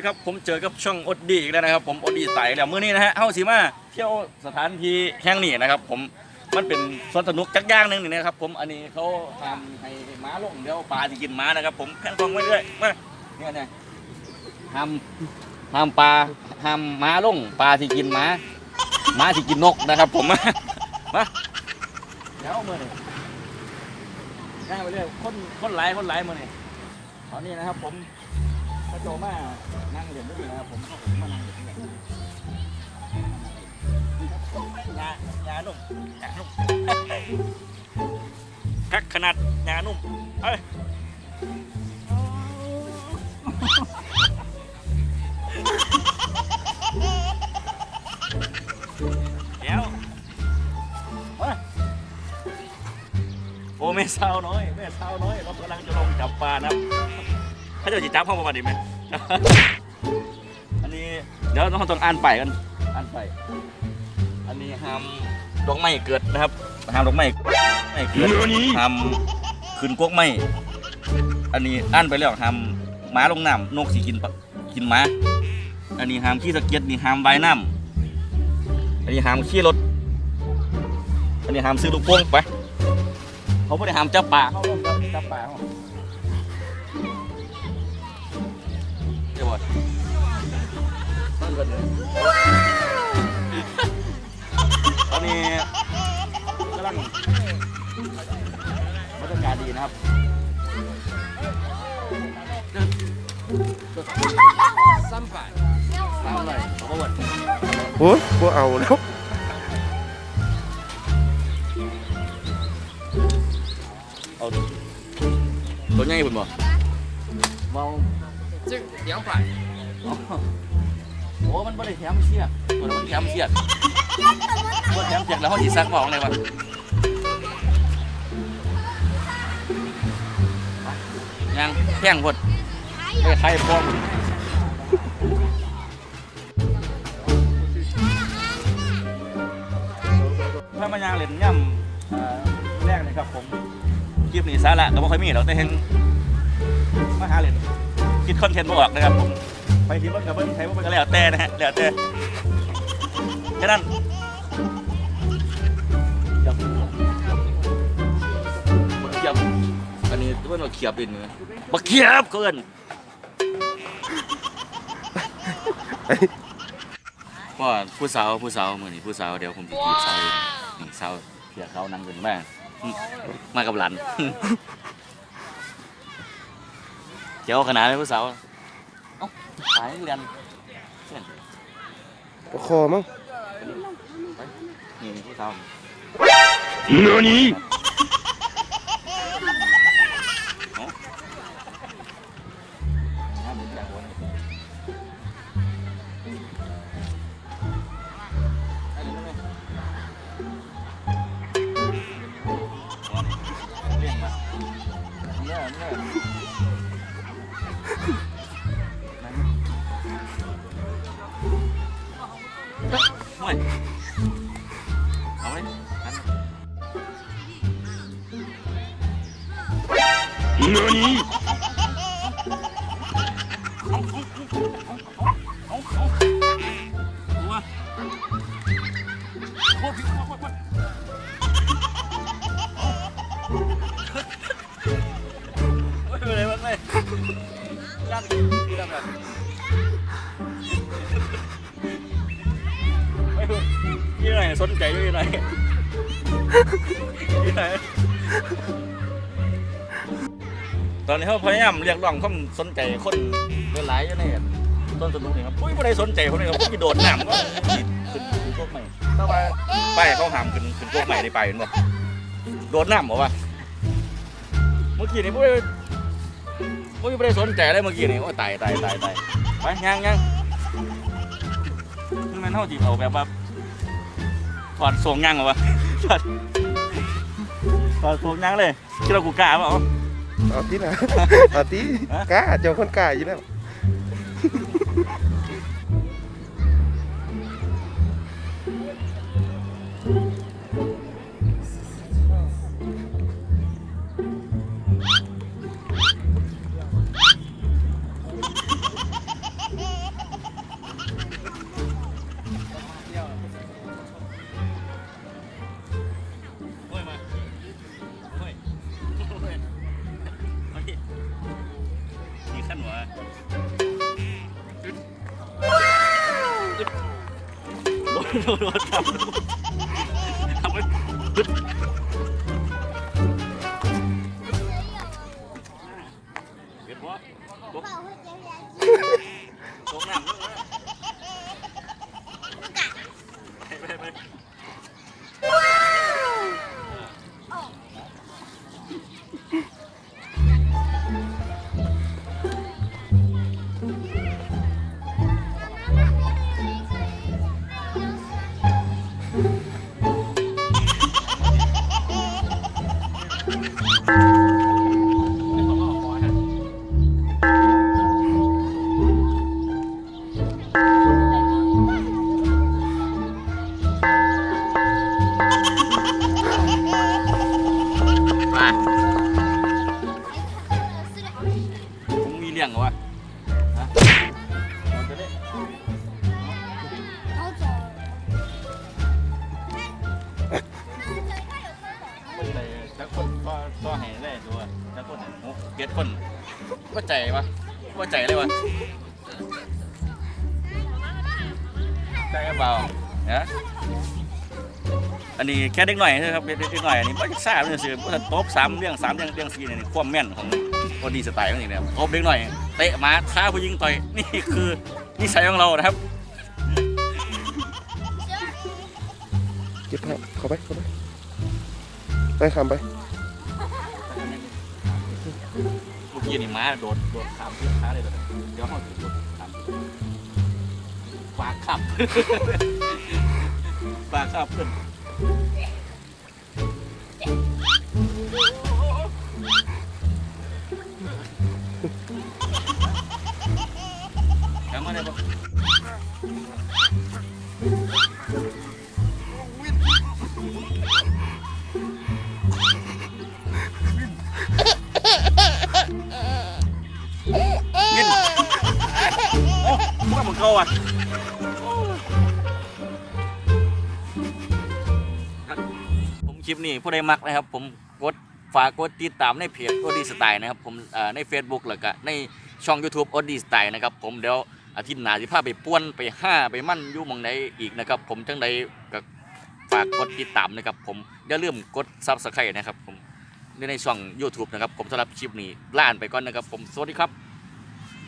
ดีครับผมเจอกับช่องอดดีอีกแล้วนะครับ ผมอดดีไต่แล้วมื้อนี้นะฮะเฮาสิมาเที่ยวสถานที่แห่งนี้นะครับ ผมมันเป็นสวนสนุกจักย่างหนึงนี่นะครับ ผมอันนี้เขาทำให้ม้าลงเดี๋ยวปลาสิกินม้านะครับ ผมแผ่นกองไว้เรื่อยมาเนี่ยเนี่ยทำทำปลาทำม้าลงปลาสิกินม้าม้าสิกินนกนะครับ ผมมามาเดี๋ยวมือนี่ย่างไปเรื่อยคนคนหลายคนหลายมือนี่ตอนนี้นะครับ ผม พระโจมานั่งเรียนด้วยนะครับผมผมมานั่งเรียนด้วยยายานุ่มยานุ่มคักขนาดยานุ่ม เอ้ยเดี๋ยวโอ้แม่สาวน้อยแม่สาวน้อยเรากำลังจะลงจับปลานะครับ เขาจะจิจับเข้าประมาณนี้ไหม อันนี้เดี๋ยวต้องต้องอ่านไปกันอ่านไป อันนี้ห้ามดอกไม้เกิดนะครับห้ามดอกไม้ไม่เกิดห้ามขึ้นกกไม้อันนี้อ่านไปแล้วห้ามหมาลงน้ำนกสีกินปะกินหมา อันนี้ห้ามขี้สะเก็ดนี่ห้ามว่ายน้ำอันนี้ห้ามขี่รถ อันนี้ห้ามซื้อลูกโป่งไป เขาไม่ได้ห้ามจับปลาเขาจับจับปลาเขา เดี๋ยวก่อนตั้งก่อนเลยตอนนี้กำลังบรรยากาศดีนะครับซ้ำไปซ้ำเลยขอบคุณโอ้ยบ่เอาแล้วเอาตัวใหญ่คุณบ่เมา ซึ่งไป。โอ้มันบริแถมเชียดมันบ่ได้แถมเชียดมันแถมเชียดแล้วเขาที่ซักบอกเลยวะยังแพงหมดไปใทยพร้อมถ้ามายางเหรียญย่ำแรกเลยครับผมคลิปนี้สาระก็ไม่ค่อยมีหรอกแต่เห็นมาหาเหรียญ คิดคอนเทนต์บ่ออกนะครับผมไปที่รถกับเบิ้งใช้ว่าเป็นก็แล้วแต่นะฮะแล้วแต่แค่นั้นจับบักเขียบอันนี้ตัวเราเขียบดินเนื้อบักเขียบเกินว่าผู้สาวผู้สาวมือนี่ผู้สาวเดี๋ยวผมจะจีบสาวอยู่นี่สาวเพียเขานั่งกันมาอืมมากับหลาน เจ้าขนาดเลยผู้สาวเอ้าสายเรียนประคอมั้งนี่นี่ผู้สาว何 ห่ สนใจยี่ไหนยี่ไหนตอนนี้เขาพยายามเรียกร้องความสนใจคนหลายๆอยู่ในต้นสนุกนี่ครับอุ้ยไม่ได้สนใจคนนี้ครับพี่โดดน้ำก็ขึ้นขึ้นโคกใหม่ถ้าไปไปเขาหามขึ้นขึ้นโคกใหม่ได้ไปเห็นบ่โดดน้ำบอกว่าเมื่อกี้นี่ไม่ได้ไม่ได้สนใจอะไรเมื่อกี้นี่โอ้ตายตายตายตายไปยังยังนี่มันเท่าจีบเอาแบบว่า ถอดทรงยังเหรอวะถอดถอดทรงยังเลยคิดว่ากูกล้าเปล่าเอาที่นะเอาที่กล้าเจ้าคนกล้าอยู่แล้ว โดนโดนจับ หกเจ็ดคนว่าใจปะว่าใจเลยวะใจกระเปล่าฮะอันนี้แค่เด็กหน่อยนะครับเด็กเด็กหน่อยอันนี้ไม่ทราบเลยสิว่าตบสามเรื่องสามเรื่องเรื่องสี่เนี่ยนี่ความแม่นของโอดีสไตล์ของนี่นะครับตบเด็กหน่อยเตะมาท้าผู้หญิงต่อยนี่คือนิสัยของเรานะครับเก็บภาพเข้าไปเข้าไปไปคำไป เมื่อกี้นี่ม้าโดดโดดขามเชือกขาเลยเลยเดี๋ยวห้องโดดขามฝากขับฝากขับขึ้นยังไม่ได้ปะ เก่าอะผมคลิปนี้ผู้ใดมักนะครับ ผมกดฝากกดติดตามในเพจโอดีสไตล์นะครับผมใน Facebook แล้วก็ในช่อง YouTube โอดีสไตล์นะครับผมเดี๋ยวอาทิตย์หน้าสิพาไปป้วนไปห้าไปมั่นอยู่มองใดอีกนะครับ ผมจังใดก็ฝากกดติดตามนะครับ ผมอย่าลืมกดซับสไครต์นะครับ ผมในในช่อง YouTube นะครับ ผมสำหรับคลิปนี้ล่านไปก่อนนะครับ ผมสวัสดีครับ